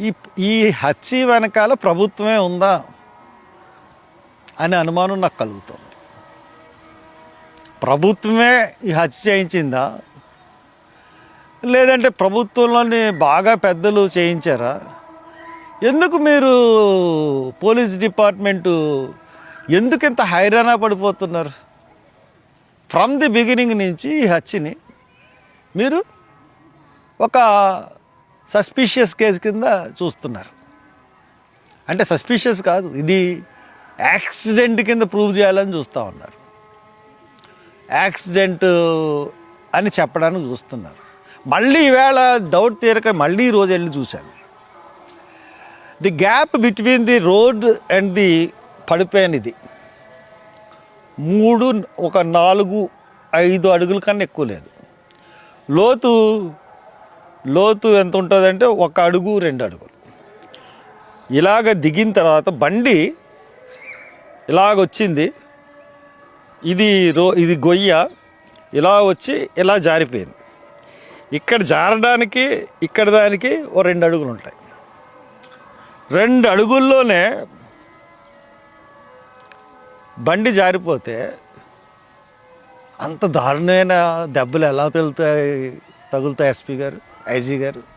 ఈ ఈ హత్య వెనకాల ప్రభుత్వమే ఉందా అనే అనుమానం నాకు కలుగుతుంది. ప్రభుత్వమే ఈ హత్య చేయించిందా? లేదంటే ప్రభుత్వంలోని బాగా పెద్దలు చేయించారా? ఎందుకు మీరు పోలీస్ డిపార్ట్మెంటు ఎందుకు ఇంత హైరానా పడిపోతున్నారు? ఫ్రమ్ ది బిగినింగ్ నుంచి ఈ హత్యని మీరు ఒక సస్పీషియస్ కేసు కింద చూస్తున్నారు. అంటే సస్పీషియస్ కాదు ఇది యాక్సిడెంట్ కింద ప్రూవ్ చేయాలని చూస్తూ ఉన్నారు. యాక్సిడెంట్ అని చెప్పడానికి చూస్తున్నారు. మళ్ళీ ఈవేళ డౌట్ తీరక మళ్ళీ ఈ రోజు వెళ్ళి చూశాను. The gap between the road and the పడిపోయాను ఇది. మూడు ఒక నాలుగు ఐదు అడుగుల కన్నా ఎక్కువ లేదు. లోతు లోతు ఎంత ఉంటుందంటే ఒక అడుగు రెండు అడుగులు. ఇలాగ దిగిన తర్వాత బండి ఇలాగ వచ్చింది ఇది రో ఇది గొయ్య ఇలా వచ్చి ఇలా జారిపోయింది. ఇక్కడ జారడానికి ఇక్కడ దానికి ఓ రెండు అడుగులు ఉంటాయి రెండు అడుగుల్లోనే బండి జారిపోతే అంత దారుణమైన దెబ్బలు ఎలా తగులుతాయి తగులుతాయి ఎస్పీ గారు? ఐజీ గారు.